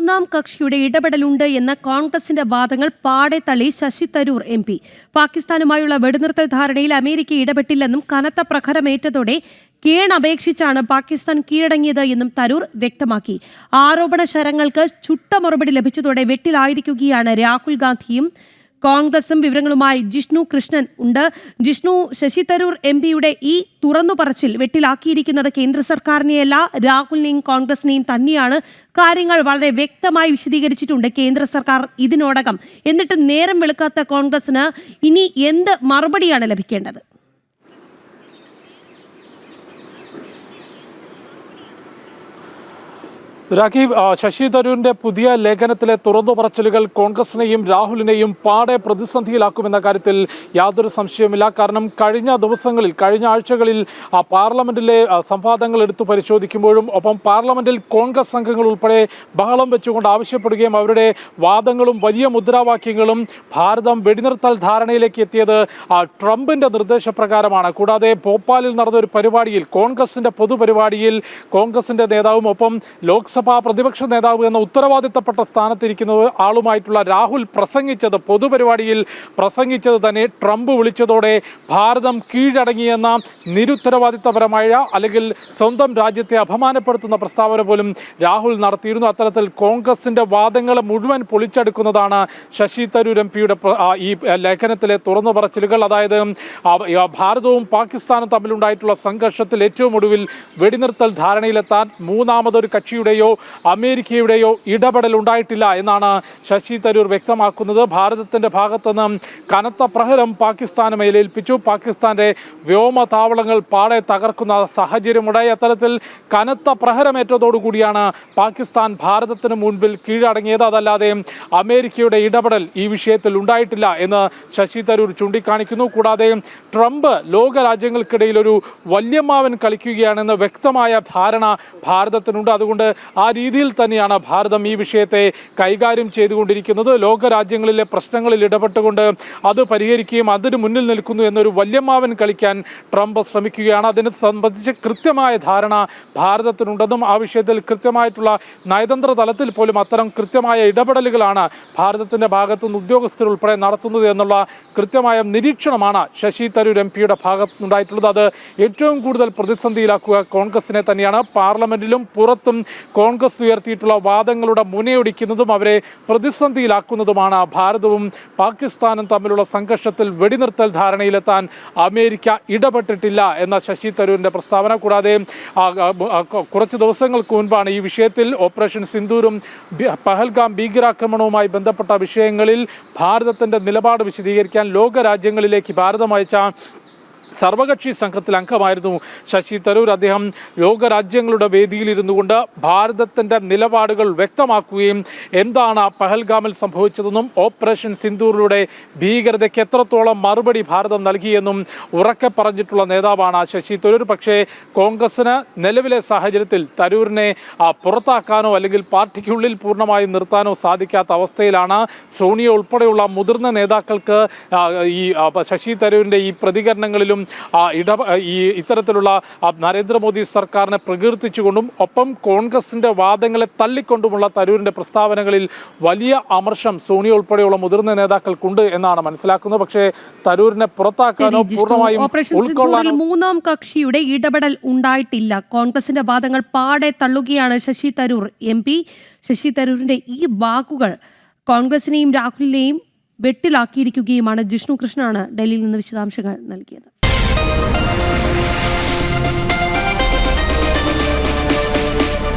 മൂന്നാം കക്ഷിയുടെ ഇടപെടലുണ്ട് എന്ന കോൺഗ്രസിന്റെ വാദങ്ങൾ പാടെ തള്ളി ശശി തരൂർ എം പി. പാകിസ്ഥാനുമായുള്ള വെടിനിർത്തൽ ധാരണയിൽ അമേരിക്ക ഇടപെട്ടില്ലെന്നും കനത്ത പ്രഖരമേറ്റതോടെ കേണപേക്ഷിച്ചാണ് പാകിസ്ഥാൻ കീഴടങ്ങിയത് എന്നും തരൂർ വ്യക്തമാക്കി. ആരോപണ ശരങ്ങൾക്ക് ചുട്ട മറുപടി ലഭിച്ചതോടെ വെട്ടിലായിരിക്കുകയാണ് രാഹുൽ ഗാന്ധിയും കോൺഗ്രസും വിവരങ്ങളുമായി ജിഷ്ണു കൃഷ്ണൻ ഉണ്ട്. ജിഷ്ണു ശശി തരൂർ എം പിയുടെ ഈ തുറന്നു പറച്ചിൽ വെട്ടിലാക്കിയിരിക്കുന്നത് കേന്ദ്ര സർക്കാരിനെയല്ല രാഹുലിനെയും കോൺഗ്രസിനെയും തന്നെയാണ്. കാര്യങ്ങൾ വളരെ വ്യക്തമായി വിശദീകരിച്ചിട്ടുണ്ട് കേന്ദ്ര സർക്കാർ ഇതിനോടകം. എന്നിട്ട് നേരം വെളുക്കാത്ത കോൺഗ്രസിന് ഇനി എന്ത് മറുപടിയാണ് ലഭിക്കേണ്ടത്? രാഖീബ് ശശി തരൂരിന്റെ പുതിയ ലേഖനത്തിലെ തുറന്നു പറച്ചിലുകൾ കോൺഗ്രസിനെയും രാഹുലിനെയും പാടെ പ്രതിസന്ധിയിലാക്കുമെന്ന കാര്യത്തിൽ യാതൊരു സംശയവുമില്ല. കാരണം കഴിഞ്ഞ ദിവസങ്ങളിൽ കഴിഞ്ഞ ആഴ്ചകളിൽ പാർലമെന്റിലെ സംവാദങ്ങൾ എടുത്തു പരിശോധിക്കുമ്പോഴും ഒപ്പം പാർലമെന്റിൽ കോൺഗ്രസ് അംഗങ്ങൾ ഉൾപ്പെടെ ബഹളം വെച്ചുകൊണ്ട് ആവശ്യപ്പെടുകയും അവരുടെ വാദങ്ങളും വലിയ മുദ്രാവാക്യങ്ങളും ഭാരതം വെടിനിർത്തൽ ധാരണയിലേക്ക് എത്തിയത് ട്രംപിന്റെ നിർദ്ദേശപ്രകാരമാണ്. കൂടാതെ ഭോപ്പാലിൽ നടന്ന ഒരു പരിപാടിയിൽ കോൺഗ്രസിന്റെ പൊതുപരിപാടിയിൽ കോൺഗ്രസിന്റെ നേതാവും ഒപ്പം ലോക്സഭാ പ്രതിപക്ഷ നേതാവ് എന്ന ഉത്തരവാദിത്തപ്പെട്ട സ്ഥാനത്തിരിക്കുന്നത് ആളുമായിട്ടുള്ള രാഹുൽ പ്രസംഗിച്ചത് പൊതുപരിപാടിയിൽ പ്രസംഗിച്ചത് തന്നെ ട്രംപ് വിളിച്ചതോടെ ഭാരതം കീഴടങ്ങിയെന്ന നിരുത്തരവാദിത്തപരമായ അല്ലെങ്കിൽ സ്വന്തം രാജ്യത്തെ അപമാനപ്പെടുത്തുന്ന പ്രസ്താവന പോലും രാഹുൽ നടത്തിയിരുന്നു. അത്തരത്തിൽ കോൺഗ്രസിന്റെ വാദങ്ങളെ മുഴുവൻ പൊളിച്ചെടുക്കുന്നതാണ് ശശി തരൂർ എം പിയുടെ ഈ ലേഖനത്തിലെ തുറന്നു പറച്ചിലുകൾ. അതായത് ഭാരതവും പാകിസ്ഥാനും തമ്മിലുണ്ടായിട്ടുള്ള സംഘർഷത്തിൽ ഏറ്റവും ഒടുവിൽ വെടിനിർത്തൽ ധാരണയിലെത്താൻ മൂന്നാമതൊരു കക്ഷിയുടെയോ അമേരിക്കയുടെയോ ഇടപെടൽ ഉണ്ടായിട്ടില്ല എന്നാണ് ശശി തരൂർ വ്യക്തമാക്കുന്നത്. ഭാരതത്തിന്റെ ഭാഗത്തുനിന്ന് കനത്ത പ്രഹരം പാകിസ്ഥാന് മേലേൽപ്പിച്ചു പാകിസ്ഥാന്റെ വ്യോമ താവളങ്ങൾ പാടെ തകർക്കുന്ന സാഹചര്യമുണ്ടായി അത്തരത്തിൽ കനത്ത പ്രഹരമേറ്റതോടുകൂടിയാണ് പാകിസ്ഥാൻ ഭാരതത്തിന് മുൻപിൽ കീഴടങ്ങിയത്. അതല്ലാതെ അമേരിക്കയുടെ ഇടപെടൽ ഈ വിഷയത്തിൽ ഉണ്ടായിട്ടില്ല എന്ന് ശശി തരൂർ ചൂണ്ടിക്കാണിക്കുന്നു. കൂടാതെ ട്രംപ് ലോക രാജ്യങ്ങൾക്കിടയിൽ ഒരു വല്യമാവൻ കളിക്കുകയാണെന്ന് വ്യക്തമായ ധാരണ ഭാരതത്തിനുണ്ട്. അതുകൊണ്ട് ആ രീതിയിൽ തന്നെയാണ് ഭാരതം ഈ വിഷയത്തെ കൈകാര്യം ചെയ്തുകൊണ്ടിരിക്കുന്നത്. ലോകരാജ്യങ്ങളിലെ പ്രശ്നങ്ങളിൽ ഇടപെട്ടുകൊണ്ട് അത് പരിഹരിക്കുകയും അതിന് മുന്നിൽ നിൽക്കുന്നു എന്നൊരു വല്യമാവൻ കളിക്കാൻ ട്രംപ് ശ്രമിക്കുകയാണ്. അതിനെ സംബന്ധിച്ച് കൃത്യമായ ധാരണ ഭാരതത്തിനുണ്ടെന്നും ആ വിഷയത്തിൽ കൃത്യമായിട്ടുള്ള നയതന്ത്ര തലത്തിൽ പോലും അത്തരം കൃത്യമായ ഇടപെടലുകളാണ് ഭാരതത്തിന്റെ ഭാഗത്തുനിന്ന് ഉദ്യോഗസ്ഥർ ഉൾപ്പെടെ നടത്തുന്നത് എന്നുള്ള കൃത്യമായ നിരീക്ഷണമാണ് ശശി തരൂർ എം പിയുടെ ഭാഗത്തുനിന്നുണ്ടായിട്ടുള്ളത്. അത് ഏറ്റവും കൂടുതൽ പ്രതിസന്ധിയിലാക്കുക കോൺഗ്രസിനെ തന്നെയാണ്. പാർലമെന്റിലും പുറത്തും കോൺഗ്രസ് ഉയർത്തിയിട്ടുള്ള വാദങ്ങളുടെ മുനയൊടിക്കുന്നതും അവരെ പ്രതിസന്ധിയിലാക്കുന്നതുമാണ് ഭാരതവും പാകിസ്ഥാനും തമ്മിലുള്ള സംഘർഷത്തിൽ വെടിനിർത്തൽ ധാരണയിലെത്താൻ അമേരിക്ക ഇടപെട്ടിട്ടില്ല എന്ന ശശി തരൂരിന്റെ പ്രസ്താവന. കൂടാതെ കുറച്ച് ദിവസങ്ങൾക്ക് മുൻപാണ് ഈ വിഷയത്തിൽ ഓപ്പറേഷൻ സിന്ദൂരും പഹൽഗാം ഭീകരാക്രമണവുമായി ബന്ധപ്പെട്ട വിഷയങ്ങളിൽ ഭാരതത്തിന്റെ നിലപാട് വിശദീകരിക്കാൻ ലോകരാജ്യങ്ങളിലേക്ക് ഭാരതം അയച്ച സർവകക്ഷി സംഘത്തിൽ അംഗമായിരുന്നു ശശി തരൂർ. അദ്ദേഹം ലോകരാജ്യങ്ങളുടെ വേദിയിലിരുന്നു കൊണ്ട് ഭാരതത്തിന്റെ നിലപാടുകൾ വ്യക്തമാക്കുകയും എന്താണ് പഹൽഗാമിൽ സംഭവിച്ചതെന്നും ഓപ്പറേഷൻ സിന്ദൂറിലൂടെ ഭീകരതയ്ക്ക് എത്രത്തോളം മറുപടി ഭാരതം നൽകിയെന്നും ഉറക്കെ പറഞ്ഞിട്ടുള്ള നേതാവാണ് ശശി തരൂർ. പക്ഷേ കോൺഗ്രസിന് നിലവിലെ സാഹചര്യത്തിൽ തരൂരിനെ പുറത്താക്കാനോ അല്ലെങ്കിൽ പാർട്ടിക്കുള്ളിൽ പൂർണമായി നിർത്താനോ സാധിക്കാത്ത അവസ്ഥയിലാണ് സോണിയ ഉൾപ്പെടെയുള്ള മുതിർന്ന നേതാക്കൾക്ക് ഈ ശശി തരൂരിന്റെ ഈ പ്രതികരണങ്ങളിലും ആ, ഇട ഈ ഇത്തരത്തിലുള്ള നരേന്ദ്രമോദി സർക്കാരിനെ പ്രകീർത്തിച്ചുകൊണ്ടും ഒപ്പം കോൺഗ്രസിന്റെ വാദങ്ങളെ തള്ളിക്കൊണ്ടുമുള്ള തരൂരിന്റെ പ്രസ്താവനകളിൽ വലിയ അമർഷം സോണിയ ഉൾപ്പെടെയുള്ള മുതിർന്ന നേതാക്കൾക്കുണ്ട് എന്നാണ് മനസ്സിലാക്കുന്നത്. പക്ഷേ തരൂരിനെ പുറത്താക്കാനോ പൂർണമായും ഉൾക്കൊള്ളാനോ മൂന്നാം കക്ഷിയുടെ ഇടപെടൽ ഉണ്ടായിട്ടില്ല. കോൺഗ്രസിന്റെ വാദങ്ങൾ പാടെ തള്ളുകയാണ് ശശി തരൂർ എം പി. ശശി തരൂരിന്റെ ഈ വാക്കുകൾ കോൺഗ്രസിനെയും രാഹുലിനെയും വെട്ടിലാക്കിയിരിക്കുകയുമാണ്. ജിഷ്ണു കൃഷ്ണനാണ് ഡൽഹിയിൽ നിന്ന് വിശദാംശങ്ങൾ നൽകിയത്. Thank you.